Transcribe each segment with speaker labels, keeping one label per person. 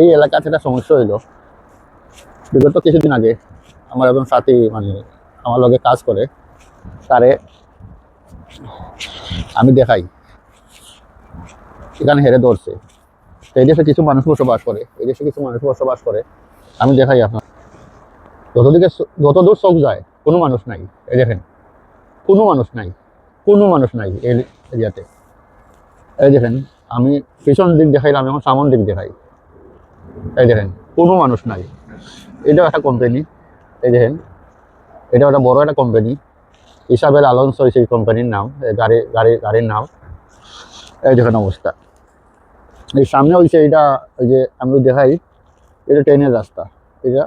Speaker 1: এই এলাকাতে একটা সমস্যা হইল। বিগত কিছুদিন আগে আমার একজন সাথী মানে আমার লগে কাজ করে, তারে আমি দেখাই। এখানে হেরে ধরছে এই দেশে কিছু মানুষ বসবাস করে। এই দেশে কিছু মানুষ বসবাস করে। আমি দেখাই আপনার। যতদিকে যতদূর চোখ যায়, কোনো মানুষ নাই। এই দেখেন, কোনো মানুষ নাই। কোনো মানুষ নাই এই এরিয়াতে। এই দেখেন, আমি পিছন দিক দেখাইলাম এখন সামন দিক দেখাই। এই দেখেন কোনো মানুষ নাই। এটাও একটা কোম্পানি এই দেখেন এটা একটা বড় একটা কোম্পানি ইসাবেল আলোনসো সেই কোম্পানির নাম গাড়ি গাড়ি, গাড়ির নাম। এই দেখেন অবস্থা। এই সামনে হয়েছে এটা ওই যে আমি দেখাই, এটা ট্রেনের রাস্তা। এটা,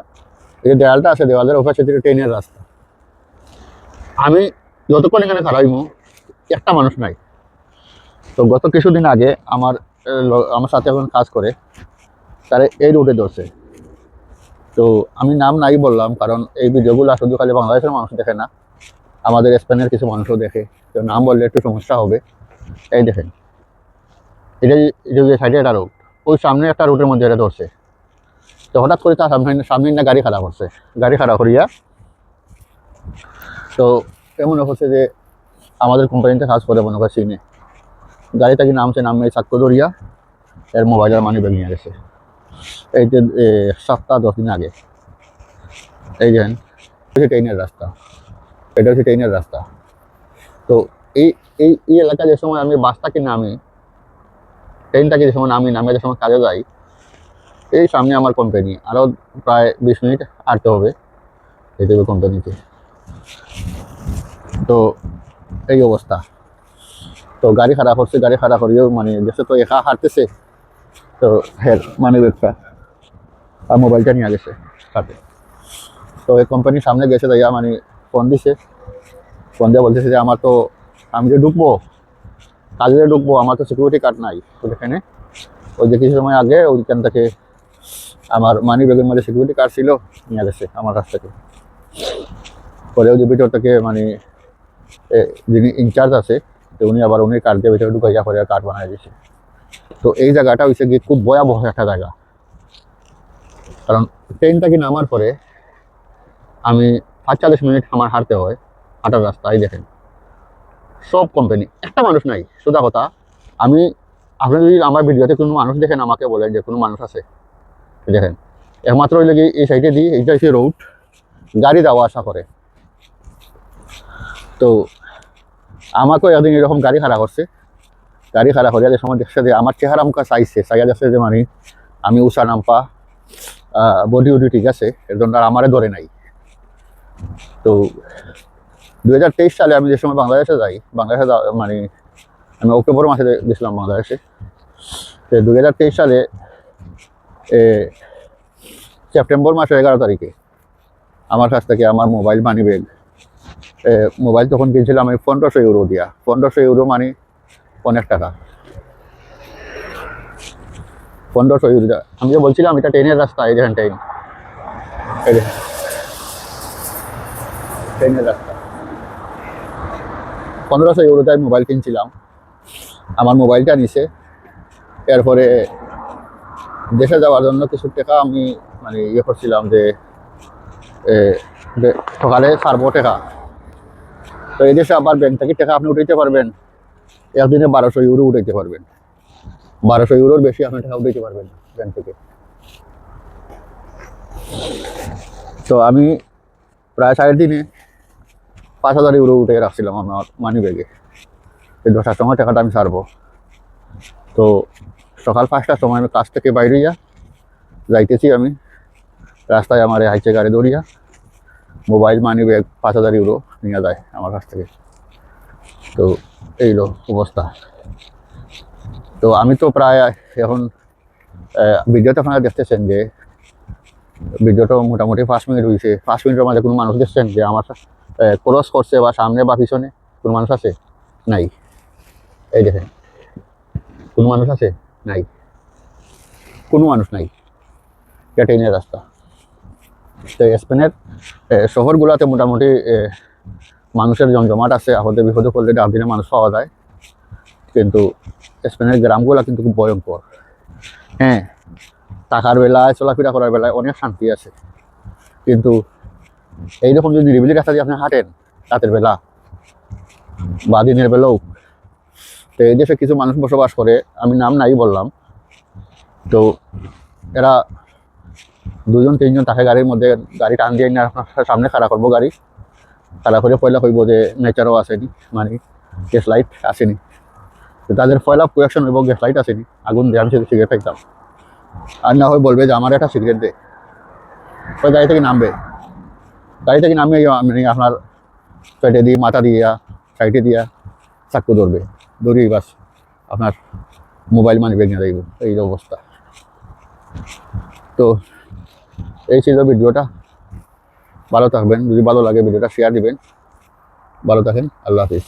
Speaker 1: এই যে দেওয়ালটা আছে দেওয়ালের ওপর সেটা ট্রেনের রাস্তা। আমি যতক্ষণ এখানে খারাইব একটা মানুষ নাই। তো গত কিছুদিন আগে আমার আমার সাথে এখন কাজ করে। তারা এই রুটে ধরছে। তো আমি নাম নাই বললাম, কারণ এই ভিডিওগুলো শুধু খালি বাংলাদেশের মানুষ দেখে না, আমাদের স্পেনের কিছু মানুষও দেখে। তো নাম বললে একটু সমস্যা হবে। এই দেখেন, এটা যে সাইডে একটা রুট ওই সামনে একটা রুটের মধ্যে এটা ধরছে। তো হঠাৎ করে তার সামনে সামনে না গাড়ি খারাপ হচ্ছে গাড়ি খারাপ করিয়া, তো এমন হচ্ছে যে আমাদের কোম্পানিতে কাজ করে মনে হয় সিনে গাড়িটা কি নামছে, নামে চাক্কো ধরিয়া, এর মোবাইলের মানি ব্যাগ নিয়ে গেছে। এই যে সপ্তাহ দশ দিন আগে। এই যে ট্রেনের রাস্তা। এটা হচ্ছে ট্রেনের রাস্তা। তো এই এই এই এলাকায় যে সময় আমি বাসটাকে নামি, ট্রেনটাকে যে সময় নামি নামে যে সময় কাজে যাই, এই সামনে আমার কোম্পানি আরও প্রায় বিশ মিনিট আটতে হবে এই দেবে কোম্পানিতে তো এই অবস্থা। তো গাড়ি খারাপ হচ্ছে, গাড়ি খারাপ করিও মানে দেশে তো একা হাঁটতেছে। তো হের মানে ব্যাগটা আর মোবাইলটা নিয়ে গেছে সাথে তো এই কোম্পানির সামনে গেছে, তাই মানে ফোন দিছে। ফোন দিয়ে বলতেছে যে, আমার তো, আমি যে ঢুকবো, কাজে ঢুকবো, আমার তো সিকিউরিটি কার্ড নাই তো এখানে ওই যে কিছু সময় আগে ওইখান থেকে আমার মানি ব্যাগের মধ্যে সিকিউরিটি কার্ড ছিল, নিয়ে গেছে আমার কাছ থেকে। পরে ওই যে ভিতর থেকে মানে যিনি ইনচার্জ আছে, তো উনি আবার উনি কার্ড দিয়ে ভিতরে ঢুকাইয়া করে কার্ড বানাই দিয়েছে তো এই জায়গাটা হচ্ছে গিয়ে খুব ভয়াবহ একটা জায়গা। কারণ ট্রেনটা কি নামার পরে আমি পাঁচচল্লিশ মিনিট আমার হাঁটতে হয়, হাঁটার রাস্তা, এই দেখেন। সব কোম্পানি একটা মানুষ নাই, সোজা কথা। আমি, আপনি যদি আমার ভিডিওতে কোনো মানুষ দেখেন, আমাকে বলেন যে কোনো মানুষ আছে, দেখেন। একমাত্র ওই লেগে এই সাইডে দিয়ে এইটা হচ্ছে রোড গাড়ি যাওয়া আসা করে। তো আমাকেও একদিন এরকম গাড়ি খাড়া করছে গাড়ি খাড়া করিয়া যে সময় দেখছে যে আমার চেহারা মুখা চাইছে চাইয়া দেখছে যে মানে আমি উষা নাম্পা বডি উডি ঠিক আছে এর জন্য আর আমারে ধরে নাই। তো দু হাজার তেইশ সালে আমি যে সময় বাংলাদেশে যাই বাংলাদেশে মানে আমি অক্টোবর মাসে গেছিলাম বাংলাদেশে তো দু হাজার তেইশ সালে এ, সেপ্টেম্বর মাসের এগারো তারিখে আমার কাছ থেকে আমার মোবাইল মানি ব্যাগ মোবাইল তখন কিনছিলাম আমি পনেরোশো ইউরো দিয়া। পনেরোশো ইউরো মানে অনেক টাকা। পনেরোশো ইউরো আমি যে বলছিলাম, এটা ট্রেনের রাস্তা, এই দেখেন ট্রেন। ট্রেনের রাস্তা। পনেরোশো ইউরোটায় মোবাইল কিনছিলাম। আমার মোবাইলটা নিছে। এরপরে দেশে যাওয়ার জন্য কিছু টাকা আমি মানে ইয়ে করছিলাম যে সকালে ছাড়বো টাকা। তো এই দেশে আবার ব্যাংক থেকে টাকা আপনি উঠাইতে পারবেন। একদিনে বারোশো ইউরো উঠাইতে পারবেন। বারোশো ইউরোর বেশি আপনি টাকা উঠাইতে পারবেন ব্যাংক থেকে। তো আমি প্রায় সাড়ে দিনে পাঁচ হাজার ইউরো উঠে রাখছিলাম আমার মানি ব্যাগে এই দশটার সময় টাকাটা আমি ছাড়বো। তো সকাল পাঁচটার সময় আমি কাজ থেকে বাইরে যা যাইতেছি আমি। রাস্তায় আমার হাইচে গাড়ি দৌড়িয়া মোবাইল মানি ব্যাগ পাঁচ হাজার ইউরো নিয়ে যায় আমার কাছ থেকে। তো এই হলো অবস্থা। তো আমি তো প্রায় এখন ভিডিওতে আপনারা দেখতেছেন যে, ভিডিওটা মোটামুটি পাঁচ মিনিট হয়েছে পাঁচ মিনিটের মাঝে কোনো মানুষ দেখছেন যে আমার ক্রস করছে বা সামনে বা পিছনে কোনো মানুষ আছে? নাই। এই দেখেন, কোনো মানুষ আছে? নাই। কোনো মানুষ নাই। ট্রেনের রাস্তা। তো স্পেনের শহরগুলোতে মোটামুটি মানুষের জমজমাট আছে আপদে বিপদে করলে ডাক দিনে মানুষ পাওয়া যায়। কিন্তু স্পেনের গ্রামগুলো কিন্তু খুব ভয়ঙ্কর। হ্যাঁ টাকার বেলায়, চলাফেরা করার বেলায় অনেক শান্তি আছে। কিন্তু এইরকম যদি নিরিবিলি রাস্তা দিয়ে আপনি হাঁটেন রাতের বেলা বা দিনের বেলাও, তো এই দেশে কিছু মানুষ বসবাস করে, আমি নাম নাই বললাম, তো এরা দুজন, তিনজন থাকে গাড়ির মধ্যে গাড়ি টান দিয়ে আপনার সামনে খাড়া করব গাড়ি। খাড়া করে পয়লা কইব যে নেচারও আসেনি মানে গ্যাস লাইট আসেনি। তো তাদের পয়লা কোয়েকশন হইব গ্যাস লাইট আসেনি। আগুন দিয়ে আমি শুধু সিগারেট খাইতাম আর না হয় বলবে যে, আমার একটা সিগারেট দে। ওই গাড়ি থেকে নামবে। গাড়ি থেকে নামিয়ে আমি আপনার পেটে দিয়ে, মাথা দিয়া, সাইডে দিয়া চাকু ধরবে। ধরি বাস আপনার মোবাইল মানি ব্যাগ নিয়ে এই অবস্থা। তো এই ছিল ভিডিওটা। ভালো থাকবেন যদি ভালো লাগে ভিডিওটা শেয়ার দিবেন। ভালো থাকেন আল্লাহ হাফিজ।